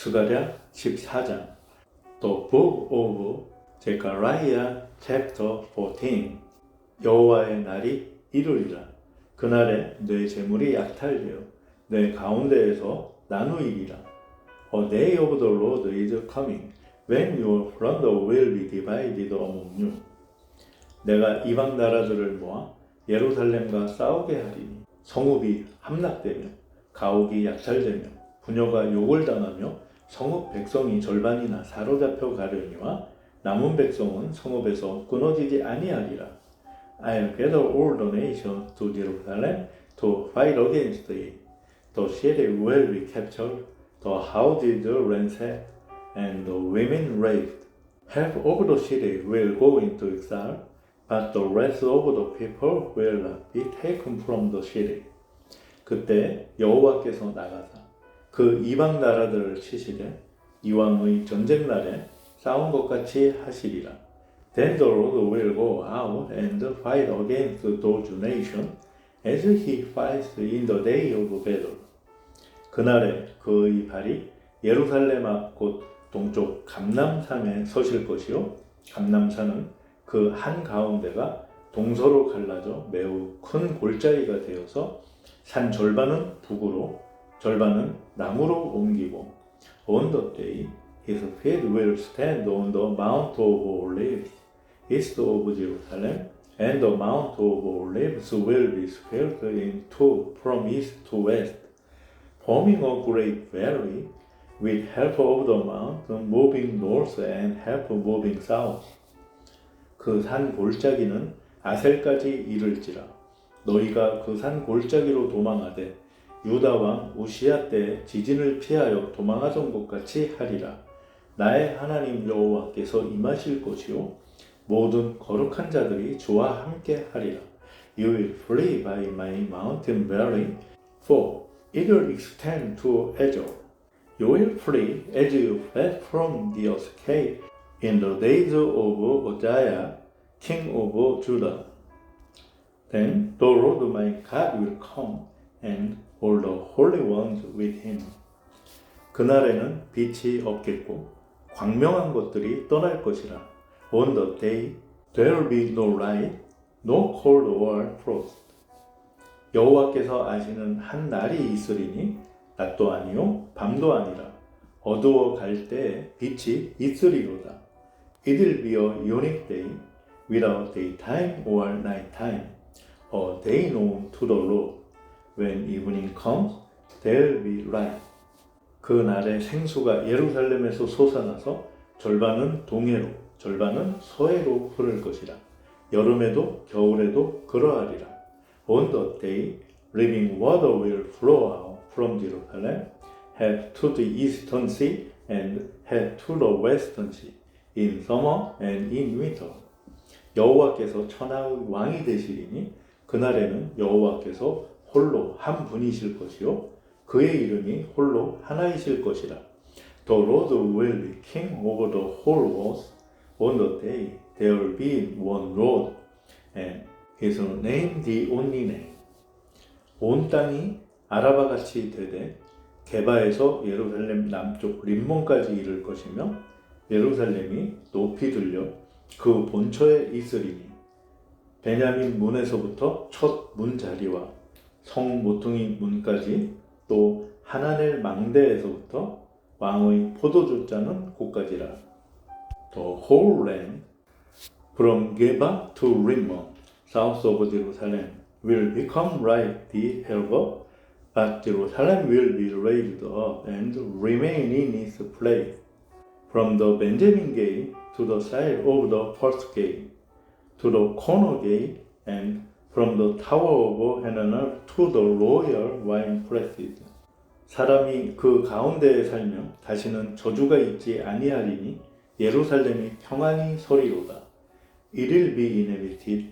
스가랴 14장 The Book of Zechariah Chapter 14 여호와의 날이 이르리라 그날에 내 재물이 약탈되어 내 가운데에서 나누이리라 A day of the Lord is coming when your plunder will be divided among you 내가 이방 나라들을 모아 예루살렘과 싸우게 하리니 성읍이 함락되며 가옥이 약탈되며 부녀가 욕을 당하며 성읍 백성이 절반이나 사로잡혀 가려니와 남은 백성은 성읍에서 끊어지지 아니하리라. I'll gather all the nations to Jerusalem to fight against it. The city will be captured, the houses ransacked, and the women raped. Half of the city will go into exile, but the rest of the people will not be taken from the city. 그때 여호와께서 나가사 그 이방 나라들을 치시되 이왕의 전쟁 날에 싸운 것 같이 하시리라. Then the Lord will go out and fight against those nations as he fights in the day of battle. 그날에 그의 발이 예루살렘 앞 곧 동쪽 감남산에 서실 것이요 감남산은 그 한 가운데가 동서로 갈라져 매우 큰 골짜기가 되어서 산 절반은 북으로 절반은 남으로 옮기고 on the day his feet will stand on the mount of olives east of Jerusalem and the mount of olives will be split in two from east to west forming a great valley with half of the mountain moving north and half moving south 그 산 골짜기는 아셀까지 이를지라 너희가 그 산 골짜기로 도망하되 유다 왕 우시야 때 지진을 피하여 도망하던 것 같이 하리라. 나의 하나님 여호와께서 임하실 것이요 모든 거룩한 자들이 저와 함께 하리라. You will flee by my mountain valley, for it will extend to Azor. You will flee as you fled from the escape in the days of Uzziah, king of Judah. Then the Lord my God will come and all the holy ones with him. 그날에는 빛이 없겠고 광명한 것들이 떠날 것이라. On the day there will be no light, no cold or frost. 여호와께서 아시는 한 날이 있으리니 낮도 아니요 밤도 아니라 어두워 갈때 빛이 있으리로다. It will be a unique day without daytime or nighttime, a day known to the Lord. When evening comes, there will light. 그 날에 생수가 예루살렘에서 솟아나서 절반은 동해로, 절반은 서해로 흐를 것이라. 여름에도 겨울에도 그러하리라. On the day, living water will flow out from Jerusalem, head to the eastern sea and head to the western sea, in summer and in winter. 여호와께서 천하의 왕이 되시리니 그날에는 여호와께서 홀로 한 분이실 것이요 그의 이름이 홀로 하나이실 것이라. The Lord will be king over the whole world. On the day there will be one Lord, and his name the only name. 온 땅이 아라바 같이 되되 게바에서 예루살렘 남쪽 림몬까지 이를 것이며 예루살렘이 높이 들려 그 본처에 있으리니 베냐민 문에서부터 첫 문자리와 성 모퉁이 문까지 또 하나넬 망대에서부터 왕의 포도주 자는 곳까지라. The whole land from Geba to Rimmon, south of Jerusalem, will become like the Helva, but Jerusalem will be raised up and remain in its place. From the Benjamin gate to the side of the first gate, to the corner gate, and from the tower of Hananel to the royal wine presses. 사람이 그 가운데에 살며 다시는 저주가 있지 아니하리니 예루살렘이 평안히 서리로다. It will be inhabited,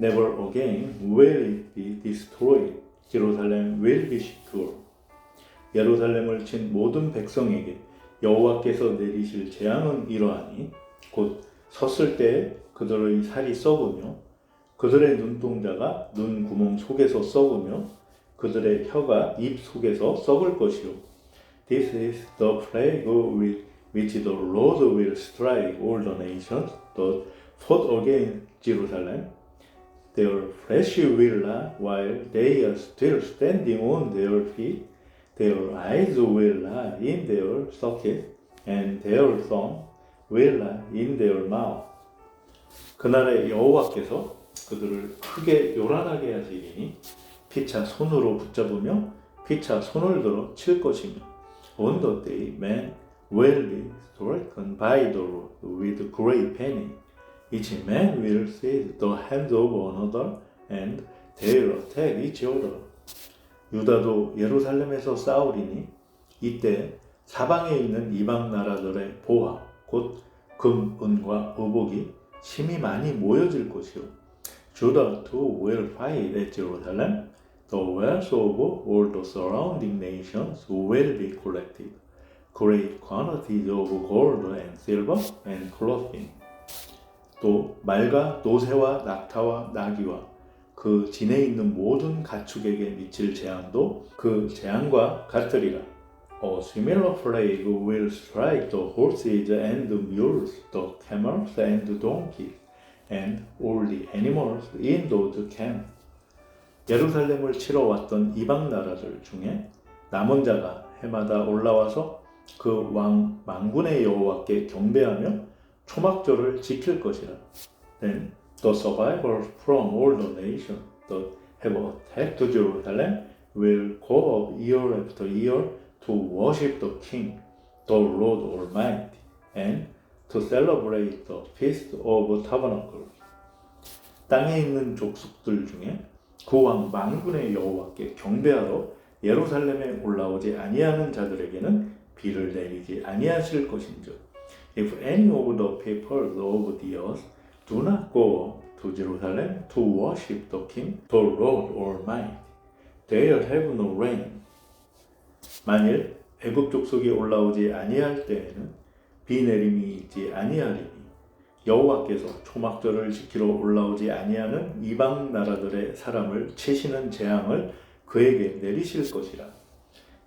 never again will it be destroyed. Jerusalem will be secure. 예루살렘을 친 모든 백성에게 여호와께서 내리실 재앙은 이러하니 곧 섰을 때 그들의 살이 썩으며 그들의 눈동자가 눈 구멍 속에서 썩으며 그들의 혀가 입 속에서 썩을 것이요 This is the plague with which the Lord will strike all the nations that fought against Jerusalem. Their flesh will lie while they are still standing on their feet. Their eyes will lie in their sockets, and their tongue will lie in their mouth. 그날에 여호와께서 그들을 크게 요란하게 하시리니 피차 손으로 붙잡으며 피차 손을 들어 칠 것이며 on the day man will be stricken by the Lord with great pain. Each man will seize the hand of another and they'll attack each other. 유다도 예루살렘에서 싸우리니 이때 사방에 있는 이방 나라들의 보화 곧 금, 은과 의복이 심히 많이 모여질 것이요. Judah too will fight at Jerusalem. The wealth of all the surrounding nations will be collected. Great quantities of gold and silver and clothing. 또 말과 노새와 낙타와 나귀와 그 진에 있는 모든 가축에게 미칠 재앙도 그 재앙과 같으리라. A similar plague will strike the horses and the mules, the camels and the donkeys, And all the animals in those camps. 예루살렘을 치러 왔던 이방 나라들 중에 남은 자가 해마다 올라와서 그 왕 망군의 여호와께 경배하며 초막절을 지킬 것이라. Then the survivors from all the nations that have attacked Jerusalem will go up year after year to worship the King, the Lord Almighty, and to celebrate the Feast of Tabernacles. 땅에 있는 족속들 중에 그왕 망군의 여호와께 경배하러 예루살렘에 올라오지 아니하는 자들에게는 비를 내리지 아니하실 것인즉 If any of the people of the earth do not go to Jerusalem to worship the King, the Lord Almighty, they'll have no rain. 만일 애굽 족속이 올라오지 아니할 때에는 비 내림이 있지 아니하리니 여호와께서 초막절을 지키러 올라오지 아니하는 이방 나라들의 사람을 치시는 재앙을 그에게 내리실 것이라.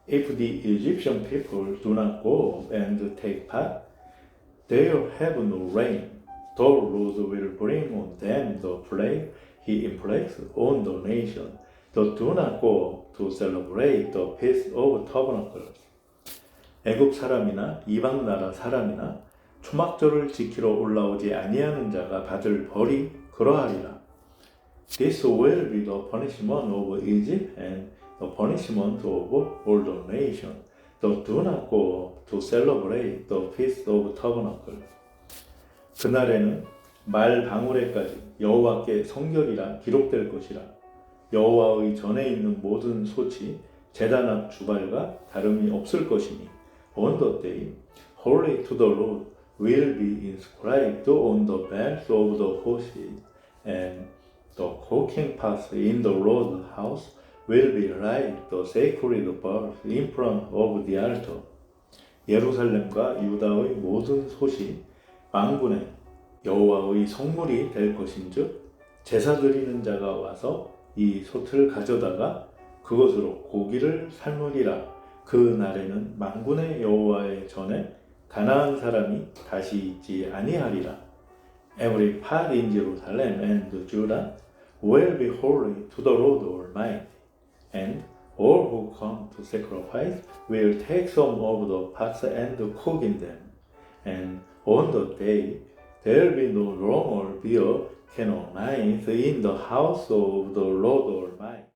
If the Egyptian people do not go and take part, they'll have no rain. The Lord will bring on them the plague he inflicts on the nation that do not go to celebrate the Feast of Tabernacles. 애굽 사람이나 이방 나라 사람이나 초막절을 지키러 올라오지 아니하는 자가 받을 벌이 그러하리라. This will be the punishment of Egypt and the punishment of all the nations that do not go to celebrate the Feast of Tabernacles. 그날에는 말 방울에까지 여호와께 성결이라 기록될 것이라. 여호와의 전에 있는 모든 소치, 제단 앞 주발과 다름이 없을 것이니 on the day holy to the Lord will be inscribed on the backs of the horses and the cooking pots in the Lord's house will be like the sacred birds in front of the altar. 예루살렘과 유다의 모든 솥이 왕군의 여호와의 성물이 될 것인즉 제사 드리는 자가 와서 이 솥을 가져다가 그것으로 고기를 삶으리라. 그 날에는 망군의 여호와의 전에 가나안 사람이 다시 있지 아니하리라. Every part in Jerusalem and Judah will be holy to the Lord Almighty, and all who come to sacrifice will take some of the pots and cook in them. And on the day there will be no longer beer canonised in the house of the Lord Almighty.